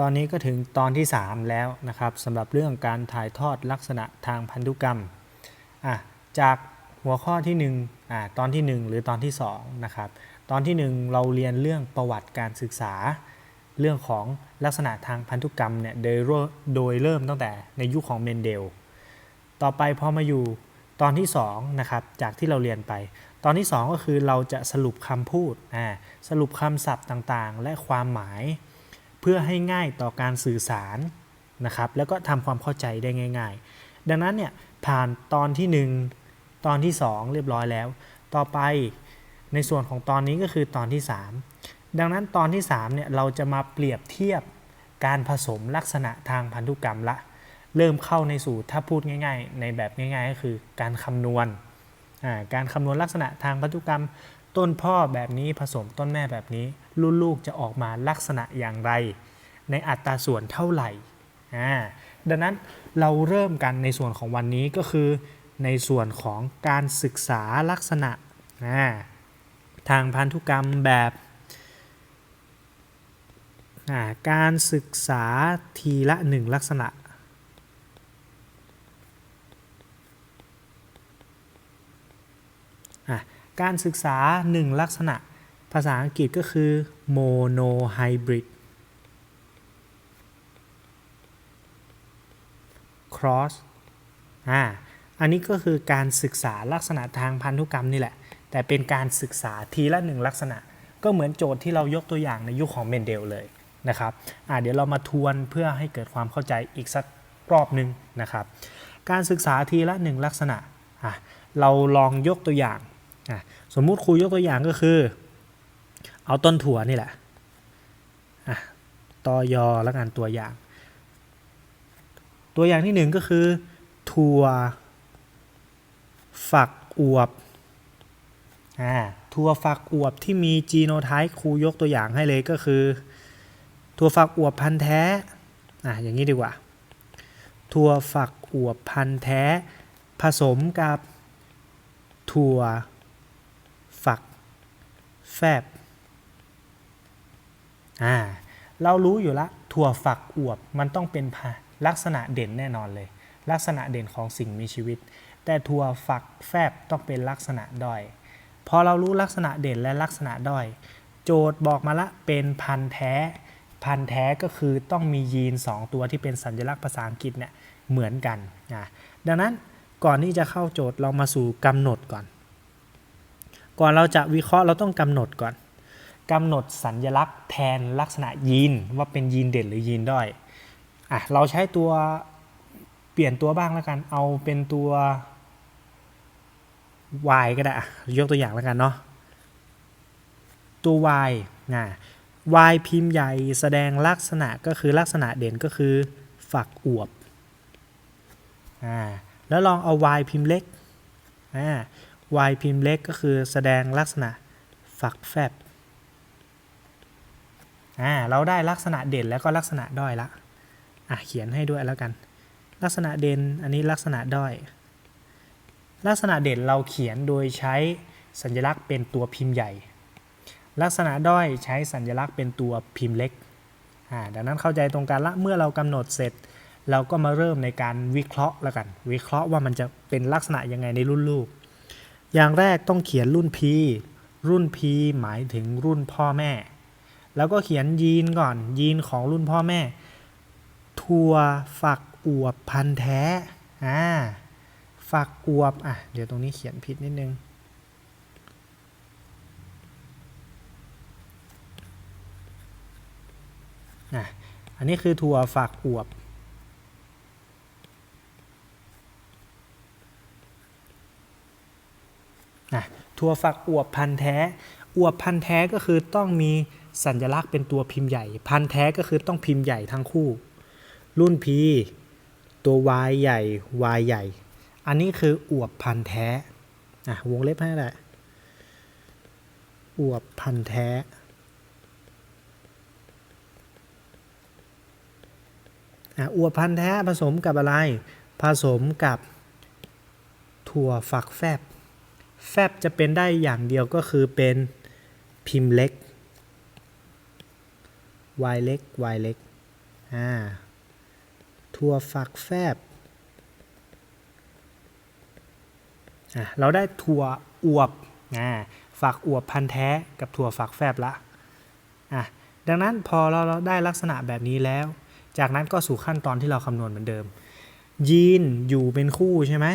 ตอนนี้ก็ถึงตอนที่ 3 แล้วนะครับสำหรับเรื่องการถ่ายทอดลักษณะทางพันธุกรรมอะจากหัวข้อที่1อะตอนที่ 1 หรือตอนที่2นะครับตอนที่ 1 เราเรียนเรื่องประวัติการศึกษา เรื่องของลักษณะทางพันธุกรรมเนี่ยโดยเริ่มโดยเริ่มตั้งแต่ในยุคของเมนเดล ต่อไปพอมาอยู่ตอนที่2นะครับจากที่เราเรียนไป ตอนที่ 2 ก็คือเราจะสรุปคำพูดอ่าสรุปคำศัพท์ต่างๆ และความหมาย พื่อให้ง่ายต่อการสื่อสารนะครับ แล้วก็ทำความเข้าใจได้ง่าย ๆ ดังนั้นเนี่ยผ่านตอนที่ 1 ตอนที่ 2 เรียบร้อยแล้ว ต่อไปในส่วนของตอนนี้ก็คือตอนที่ 3 ดังนั้นตอนที่3เนี่ยเราจะมาเปรียบเทียบการผสมลักษณะทางพันธุกรรมละ เริ่มเข้าในสู่ถ้าพูดง่าย ๆ ในแบบง่าย ๆ ก็คือการคำนวณการคำนวณลักษณะทางพันธุกรรม ต้นพ่อแบบนี้ผสมต้นแม่แบบนี้รุ่นลูกจะออกมาลักษณะอย่างไร ในอัตราส่วนเท่าไหร่อ่าดังนั้นเราเริ่มกันในส่วนของวันนี้ก็คือ ในส่วนของการศึกษาลักษณะอ่าทางพันธุกรรมแบบาการศึกษาทีละหนึ่งลักษณะ อะ การศึกษา 1 ลักษณะ ภาษาอังกฤษก็คือ monohybrid cross อ่า อันนี้ก็คือการศึกษาลักษณะทางพันธุกรรมนี่แหละ แต่เป็นการศึกษาทีละหนึ่งลักษณะ ก็เหมือนโจทย์ที่เรายกตัวอย่างในยุคของเมนเดลเลยนะครับ อ่า เดี๋ยวเรามาทวนเพื่อให้เกิดความเข้าใจอีกสักรอบหนึ่งนะครับ การศึกษาทีละหนึ่งลักษณะ อะ เราลองยกตัวอย่าง สมมุติครูยกตัวอย่างก็คือ เอาต้นถั่วนี่แหละตอยอแล้วกันตัวอย่าง ตัวอย่างที่หนึ่งก็คือ ถั่ว ฝักอวบอ่าถั่วฝักอวบที่มีจีโนไทป์ครูยกตัวอย่างให้เลยก็คือ ถั่วฝักอวบพันธุ์แท้อะอย่างนี้ดีกว่า ถั่วฝักอวบพันธุ์แท้ ผสมกับถั่ว แฟบอ่าเรารู้อยู่ละถั่วฝักอวบมันต้องเป็นพาลักษณะเด่นแน่นอนเลย ลักษณะเด่นของสิ่งมีชีวิต แต่ถั่วฝักแฟบต้องเป็นลักษณะด้อยพอเรารู้ลักษณะเด่นและลักษณะด้อย โจทย์บอกมาละเป็นพันธุ์แท้ พันธุ์แท้ก็คือต้องมียีน 2 ตัวที่เป็นสัญลักษณ์ภาษาอังกฤษเนี่ยเหมือนกันนะดังนั้นก่อนที่จะเข้าโจทย์เรามาสู่กำหนดก่อน ก่อนเราจะวิเคราะห์เราต้องกำหนดก่อนกำหนดสัญลักษณ์แทนลักษณะยีนว่าเป็นยีนเด่นหรือยีนด้อยอะเราใช้ตัวเปลี่ยนตัวบ้างแล้วกัน เอาเป็นตัว y ก็ได้อะยกตัวอย่างแล้วกันเนาะตัว y นะ y พิมพ์ใหญ่แสดงลักษณะก็คือลักษณะเด่นก็คือฝักอวบอ่าแล้วลองเอา y พิมพ์เล็กอ่า y พิมพ์เล็กก็คือแสดงลักษณะฝักแฟบอ่าเราได้ลักษณะเด่นแล้วก็ลักษณะด้อยละอะเขียนให้ด้วยแล้วกัน ลักษณะเด่นอันนี้ลักษณะด้อย ลักษณะเด่นเราเขียนโดยใช้สัญลักษณ์เป็นตัวพิมพ์ใหญ่ ลักษณะด้อยใช้สัญลักษณ์เป็นตัวพิมพ์เล็กอ่าดังนั้นเข้าใจตรงกันละเมื่อเรากำหนดเสร็จ เราก็มาเริ่มในการวิเคราะห์แล้วกัน วิเคราะห์ว่ามันจะเป็นลักษณะยังไงในรุ่นลูก อย่างแรกต้องเขียนรุ่น P รุ่น P หมายถึงรุ่นพ่อแม่ แล้วก็เขียนยีนก่อน ยีนของรุ่นพ่อแม่ ถั่วฝักอวบพันธุ์แท้อ่าฝักอวบอะเดี๋ยวตรงนี้เขียนผิดนิดนึงอันนี้คือถั่วฝักอวบ อะ ถั่วฝักอวบพันธุ์แท้ อวบพันธุ์แท้ก็คือต้องมีสัญลักษณ์เป็นตัวพิมพ์ใหญ่ พันธุ์แท้ก็คือต้องพิมพ์ใหญ่ทั้งคู่ รุ่น P ตัว Y ใหญ่ Y ใหญ่ อันนี้คืออวบพันธุ์แท้อะวงเล็บให้แหละอวบพันธุ์แท้อะอวบพันธุ์แท้ผสมกับอะไร ผสมกับถั่วฝักแฟบ แฟบจะเป็นได้อย่างเดียวก็คือเป็นพิมพ์เล็ก y เล็ก y เล็กอ่าถั่วฝักแฟบอะเราได้ถั่วอวบอ่าฝักอวบพันธุ์แท้กับถั่วฝักแฟบละอะดังนั้นพอเรเราได้ลักษณะแบบนี้แล้ว จากนั้นก็สู่ขั้นตอนที่เราคำนวณเหมือนเดิม ยีนอยู่เป็นคู่ใช่ไหม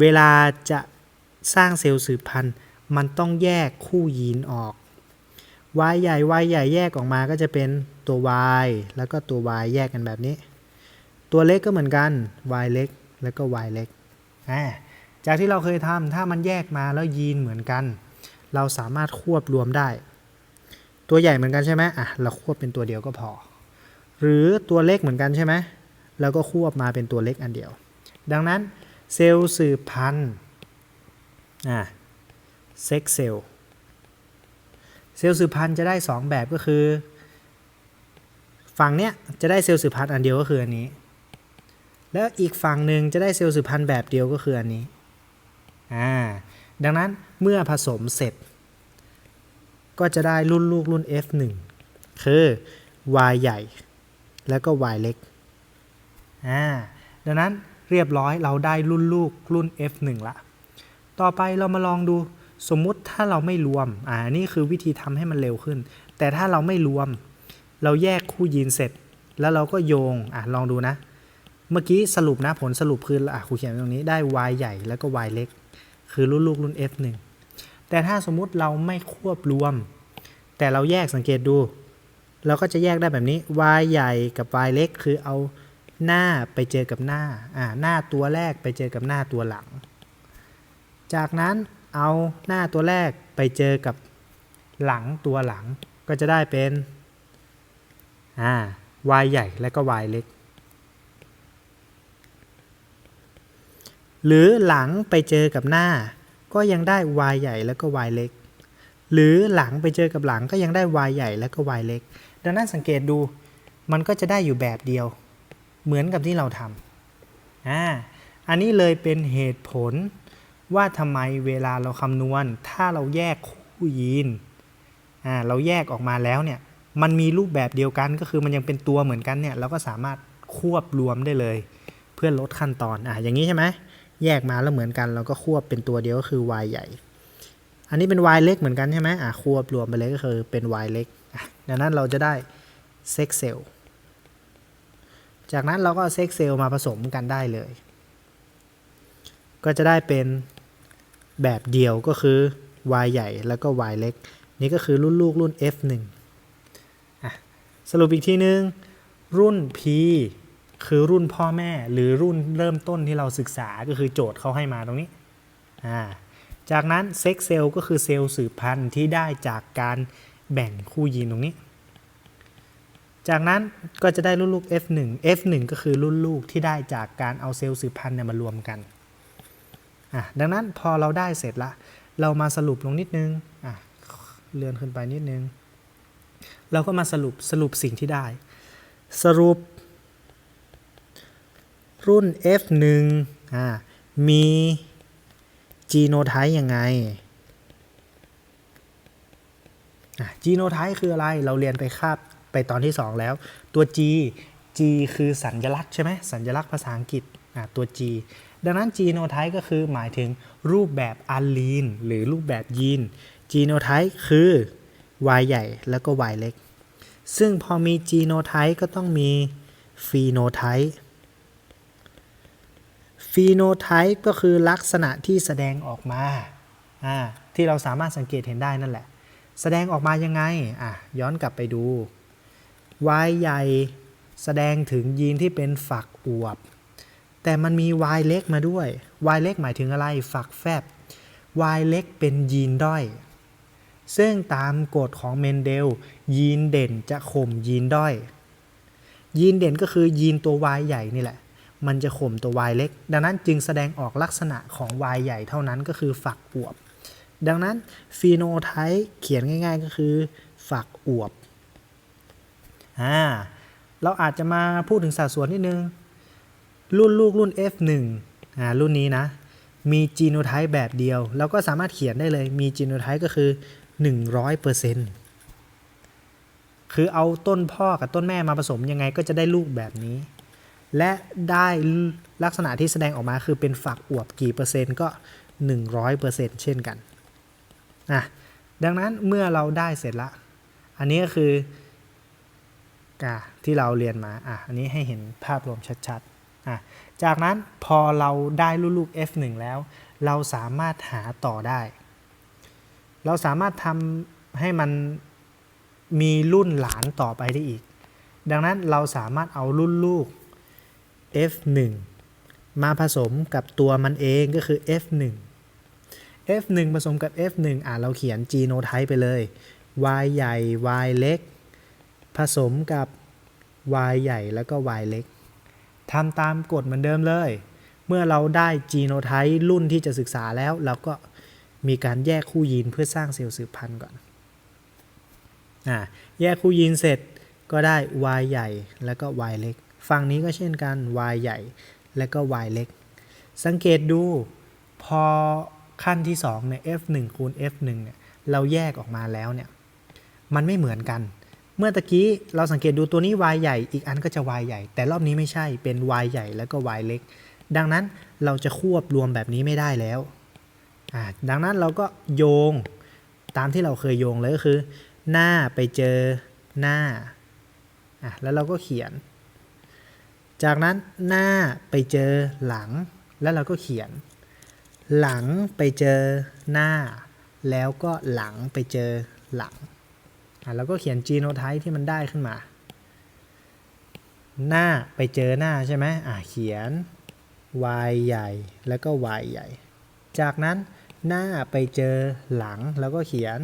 เวลาจะ สร้างเซลล์สืบพันธุ์ มันต้องแยกคู่ยีนออก Y ใหญ่ Y ใหญ่แยกออกมาก็จะเป็นตัว Y แล้วก็ตัว Y แยกกันแบบนี้ ตัวเล็กก็เหมือนกัน Y เล็กแล้วก็ Y เล็กอ่าจากที่เราเคยทำถ้ามันแยกมาแล้วยีนเหมือนกัน เราสามารถควบรวมได้ ตัวใหญ่เหมือนกันใช่ไหมอะเราควบเป็นตัวเดียวก็พอ หรือตัวเล็กเหมือนกันใช่ไหมแล้วก็ควบมาเป็นตัวเล็กอันเดียว ดังนั้นเซลล์สืบพันธุ์ อะเซ็กเซลเซลล์สืบพันธุ์จะได้ 2 แบบก็คือ ฝั่งเนี้ยจะได้เซลล์สืบพันธุ์อันเดียวก็คืออันนี้ แล้วอีกฝั่งหนึ่งจะได้เซลล์สืบพันธุ์แบบเดียวก็คืออันนี้อ่าดังนั้นเมื่อผสมเสร็จ ก็จะได้รุ่นลูกรุ่น F1 คือ Y ใหญ่ แล้วก็ Y เล็กอ่าดังนั้นเรียบร้อยเราได้รุ่นลูกรุ่น F1 ละ ต่อไปเรามาลองดูสมมุติถ้าเราไม่รวม อ่า นี่คือวิธีทำให้มันเร็วขึ้น แต่ถ้าเราไม่รวม เราแยกคู่ยีนเสร็จ แล้วเราก็โยง อะลองดูนะ เมื่อกี้สรุปนะผลสรุปคือ อะครูเขียนตรงนี้ได้ y ใหญ่แล้วก็ y เล็ก คือรุ่นลูกรุ่น f 1แต่ถ้าสมมุติเราไม่ควบรวม แต่เราแยกสังเกตดู เราก็จะแยกได้แบบนี้ y ใหญ่กับ y เล็ก คือเอาหน้าไปเจอกับหน้า อ่า หน้าตัวแรกไปเจอกับหน้าตัวหลัง จากนั้นเอาหน้าตัวแรกไปเจอกับหลังตัวหลังก็จะได้เป็นอ่า y ใหญ่และก็ y เล็ก หรือหลังไปเจอกับหน้า ก็ยังได้ y ใหญ่แล้วก็ y เล็ก หรือหลังไปเจอกับหลังก็ยังได้ y ใหญ่แล้วก็ y เล็ก ดังนั้นสังเกตดูมันก็จะได้อยู่แบบเดียว เหมือนกับที่เราทำอ่าอันนี้เลยเป็นเหตุผล ว่าทำไมเวลาเราคำนวณ ถ้าเราแยกคู่ยีนอ่าเราแยกออกมาแล้วเนี่ยมันมีรูปแบบเดียวกันก็คือมันยังเป็นตัวเหมือนกันเนี่ยเราก็สามารถควบรวมได้เลย เพื่อลดขั้นตอนอ่าอย่างนี้ใช่ไหมแยกมาแล้วเหมือนกัน เราก็ควบเป็นตัวเดียวก็คือ y ใหญ่ อันนี้เป็น y เล็กเหมือนกันใช่ไหมอ่าควบรวมไปเลยก็คือเป็น y เล็กอะดังนั้นเราจะได้เซ็กเซลจากนั้นเราก็เซ็กเซลมาผสมกันได้เลย ก็จะได้เป็น แบบเดียวก็คือ y ใหญ่แล้วก็ y เล็ก นี่ก็คือรุ่นลูกรุ่น f1 อะสรุปอีกทีนึง รุ่น p คือรุ่นพ่อแม่หรือรุ่นเริ่มต้นที่เราศึกษาก็คือโจทย์เขาให้มาตรงนี้อ่าจากนั้นเซ็กเซลก็คือเซลล์สืบพันธุ์ที่ได้จากการแบ่งคู่ยีนตรงนี้ จากนั้นก็จะได้รุ่นลูก F1 F1 ก็คือรุ่นลูกที่ได้จากการเอาเซลล์สืบพันธุ์เนี่ยมารวมกัน อะดังนั้นพอเราได้เสร็จละ เรามาสรุปลงนิดนึงอะเลื่อนขึ้นไปนิดนึง เราก็มาสรุปสรุปสิ่งที่ได้ สรุป รุ่น F1 อ่ามีจีโนไทป์ยังไงจีโนไทป์คืออะไร เราเรียนไปคาบไปตอนที่ 2 แล้ว ตัว G G คือสัญลักษณ์ใช่ไหมสัญลักษณ์ภาษาอังกฤษตัว G ดังนั้น genotype ก็คือหมายถึงรูปแบบอะลีนหรือรูปแบบยีน genotype คือ y ใหญ่แล้วก็ y เล็ก ซึ่งพอมี genotype ก็ต้องมี phenotype phenotype ก็คือลักษณะที่แสดงออกมาอ่าที่เราสามารถสังเกตเห็นได้นั่นแหละ แสดงออกมายังไงอะย้อนกลับไปดู y ใหญ่แสดงถึงยีนที่เป็นฝักอวบ แต่มันมี y เล็กมาด้วย y เล็กหมายถึงอะไร ฝักแฟบ y เล็กเป็นยีนด้อย ซึ่งตามกฎของเมนเดล ยีนเด่นจะข่มยีนด้อย ยีนเด่นก็คือยีนตัว y ใหญ่นี่แหละ มันจะข่มตัว y เล็ก ดังนั้นจึงแสดงออกลักษณะของ y ใหญ่เท่านั้นก็คือฝักอวบ ดังนั้นฟีโนไทป์เขียนง่าย ๆ ก็คือ ฝักอวบ อ่า เราอาจจะมาพูดถึงสัดส่วนนิดนึง รุ่นลูกรุ่น F1 อ่ารุ่นนี้นะ มีจีโนไทป์แบบเดียวเราก็สามารถเขียนได้เลยมีจีโนไทป์ก็คือ 100%คือเอาต้นพ่อกับต้นแม่มาผสมยังไงก็จะได้ลูกแบบนี้ และได้ลักษณะที่แสดงออกมาคือเป็นฝักอวบกี่เปอร์เซ็นต์ก็ 100%เช่นกันนะดังนั้นเมื่อเราได้เสร็จละ อันนี้ก็คืออะที่เราเรียนมาอะอันนี้ให้เห็นภาพรวมชัดๆ จากนั้นพอเราได้ลูกๆ F1 แล้ว เราสามารถหาต่อได้ เราสามารถทำให้มันมีรุ่นหลานต่อไปได้อีก ดังนั้นเราสามารถเอารุ่นลูก F1 มาผสมกับตัวมันเองก็คือ F1 F1 ผสมกับ F1 อะเราเขียน genotype ไปเลย Y ใหญ่ Y เล็ก ผสมกับ Y ใหญ่แล้วก็ Y เล็ก ทำตามกฎเหมือนเดิมเลย เมื่อเราได้ genotype รุ่นที่จะศึกษาแล้ว เราก็มีการแยกคู่ยีนเพื่อสร้างเซลล์สืบพันธุ์ก่อนอะแยกคู่ยีนเสร็จก็ได้ Y ใหญ่แล้วก็ Y เล็ก ฝั่งนี้ก็เช่นกัน Y ใหญ่แล้วก็ Y เล็ก สังเกตดูพอขั้นที่2เนี่ย F1 คูณ F1 เนี่ยเราแยกออกมาแล้วเนี่ยมันไม่เหมือนกัน เมื่อตะกี้เราสังเกตดูตัวนี้ Y ใหญ่ อีกอันก็จะ Y ใหญ่ แต่รอบนี้ไม่ใช่เป็น Y ใหญ่แล้วก็ Y เล็ก ดังนั้นเราจะควบรวมแบบนี้ไม่ได้แล้วดังนั้นเราก็โยงตามที่เราเคยโยงเลยก็คือ หน้าไปเจอหน้าแล้วเราก็เขียน จากนั้นหน้าไปเจอหลัง แล้วเราก็เขียน หลังไปเจอหน้า แล้วก็หลังไปเจอหลัง แล้วก็เขียน genotype ที่มันได้ขึ้นมา หน้าไปเจอหน้าใช่ไหมอะเขียน y ใหญ่แล้วก็ y ใหญ่ จากนั้นหน้าไปเจอหลังแล้วก็เขียน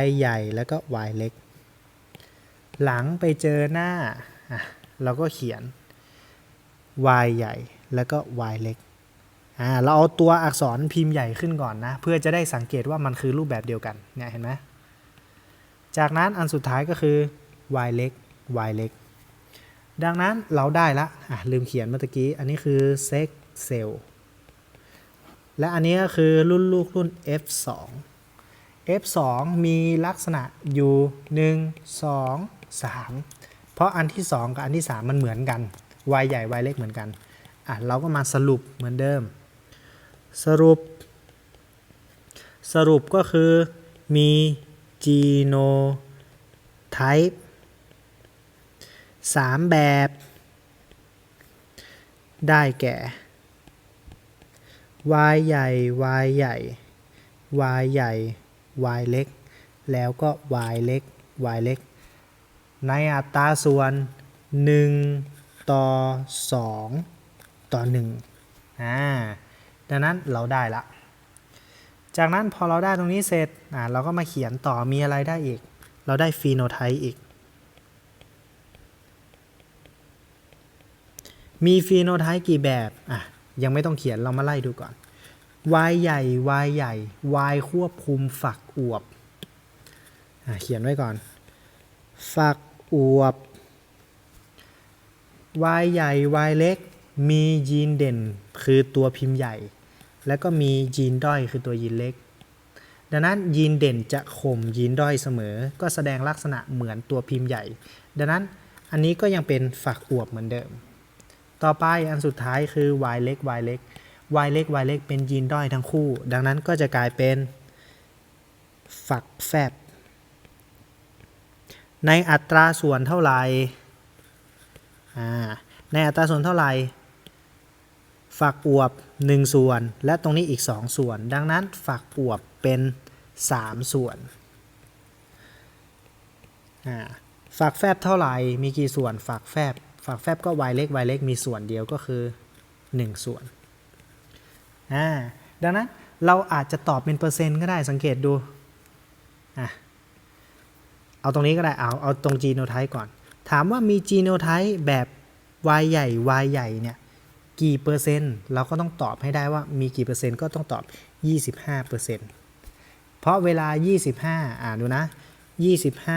y ใหญ่แล้วก็ y เล็ก หลังไปเจอหน้าอะเราก็เขียน y ใหญ่แล้วก็ y เล็กอ่าเราเอาตัวอักษรพิมพ์ใหญ่ขึ้นก่อนนะ เพื่อจะได้สังเกตว่ามันคือรูปแบบเดียวกันเนี่ยเห็นไหม จากนั้นอันสุดท้ายก็คือ y เล็ก y เล็ก ดังนั้นเราได้ละอะลืมเขียนเมื่อกี้ อันนี้คือ sex cell และอันนี้ก็คือรุ่นลูกรุ่น F2 F2 มีลักษณะอยู่ 1 2 3 เพราะอันที่ 2 กับอันที่ 3 มันเหมือนกัน y ใหญ่ y เล็กเหมือนกันอะเราก็มาสรุปเหมือนเดิม สรุป สรุปก็คือมี genotype 3แบบ ได้แก่ y ใหญ่ y ใหญ่ y ใหญ่ y เล็ก แล้วก็ y เล็ก y เล็ก ในอัตราส่วน 1 ต่อ 2 ต่อ1อ่าดังนั้นเราได้ละ จากนั้นพอเราได้ตรงนี้เสร็จอ่าเราก็มาเขียนต่อมีอะไรได้อีก เราได้ฟีโนไทป์อีก มีฟีโนไทป์กี่แบบอะยังไม่ต้องเขียนเรามาไล่ดูก่อน y ใหญ่ y ใหญ่ y ควบคุมฝักอวบอะเขียนไว้ก่อน ฝักอวบ y ใหญ่ y เล็ก มียีนเด่น คือตัวพิมพ์ใหญ่ แล้วก็มียีนด้อยคือตัวยีนเล็ก ดังนั้นยีนเด่นจะข่มยีนด้อยเสมอ ก็แสดงลักษณะเหมือนตัวพิมพ์ใหญ่ ดังนั้นอันนี้ก็ยังเป็นฝักอวบเหมือนเดิม ต่อไปอันสุดท้ายคือ y เล็ก y เล็ก y เล็ก y เล็กเป็นยีนด้อยทั้งคู่ ดังนั้นก็จะกลายเป็นฝักแฟบ ในอัตราส่วนเท่าไหร่ในอัตราส่วนเท่าไหร่ ฝักอวบ 1 ส่วน และตรงนี้อีก 2 ส่วน ดังนั้นฝักอวบเป็น 3 ส่วนฝักแฟบเท่าไหร่มีกี่ส่วนฝักแฟบฝักแฟบก็ y เล็ก y เล็กมีส่วนเดียวก็คือ 1 ส่วนดังนั้นเราอาจจะตอบเป็นเปอร์เซ็นต์ก็ได้สังเกตดูอเอาตรงนี้ก็ได้เอาเอาตรง genotype ก่อน ถามว่ามี genotype แบบ y ใหญ่ y ใหญ่เนี่ย กี่เปอร์เซ็นต์ เราก็ต้องตอบให้ได้ว่ามีกี่เปอร์เซ็นต์ก็ต้องตอบ 25เปอร์เซ็นต์เพราะเวลา 25 อ่าดูนะ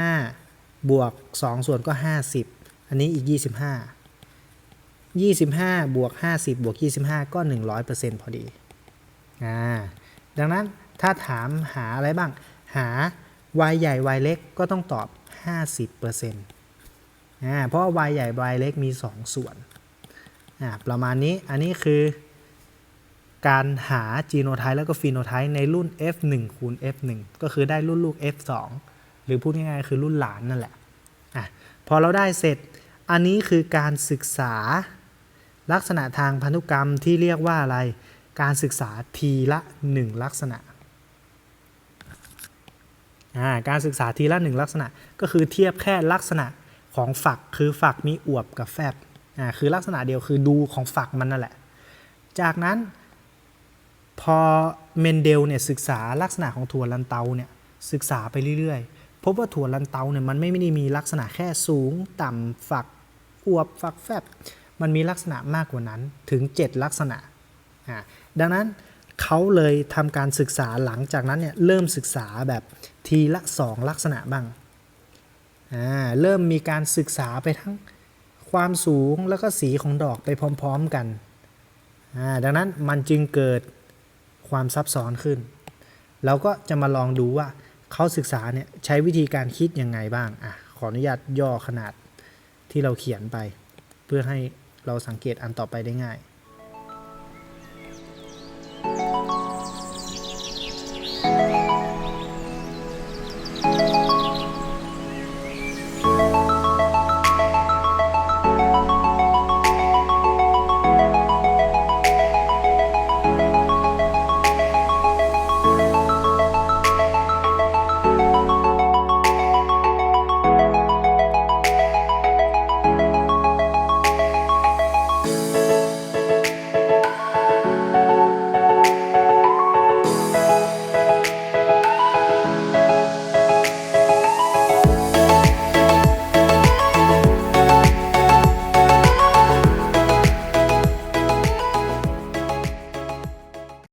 25 บวก 2 ส่วนก็ 50 อันนี้อีก 25 25 บวก 50 บวก 25 ก็ 100เปอร์เซ็นต์พอดี อ่า ดังนั้นถ้าถามหาอะไรบ้าง หา y ใหญ่ y เล็กก็ต้องตอบ 50%อ่า เพราะวา y ใหญ่ y เล็กมี 2 ส่วน ประมาณนี้อันนี้คือการหาจีโนไทป์แล้วก็ฟีโนไทป์ในรุ่น F1 คูณ F1 ก็คือได้รุ่นลูก F2 หรือพูดง่ายๆคือรุ่นหลานนั่นแหละอะพอเราได้เสร็จ อันนี้คือการศึกษาลักษณะทางพันธุกรรมที่เรียกว่าอะไร การศึกษาทีละ 1 ลักษณะาการศึกษาทีละ 1 ลักษณะก็คือเทียบแค่ลักษณะของฝักคือฝักมีอวบกับแฟบ อ่าคือลักษณะเดียวคือดูของฝักมันนั่นแหละ จากนั้น พอเมนเดลเนี่ยศึกษาลักษณะของถั่วลันเตาเนี่ยศึกษาไปเรื่อยๆ พบว่าถั่วลันเตาเนี่ยมันไม่ได้มีลักษณะแค่สูง ต่ำฝักอวบฝักแฟบ มันมีลักษณะมากกว่านั้นถึง 7 ลักษณะอ่าดังนั้นเขาเลยทำการศึกษาหลังจากนั้นเนี่ยเริ่มศึกษาแบบทีละ 2 ลักษณะบ้างอ่าเริ่มมีการศึกษาไปทั้ง ความสูงแล้วก็สีของดอกไปพร้อมๆกันอ่าดังนั้นมันจึงเกิดความซับซ้อนขึ้น เราก็จะมาลองดูว่าเขาศึกษาเนี่ยใช้วิธีการคิดยังไงบ้างอะขออนุญาตย่อขนาดที่เราเขียนไป เพื่อให้เราสังเกตอันต่อไปได้ง่าย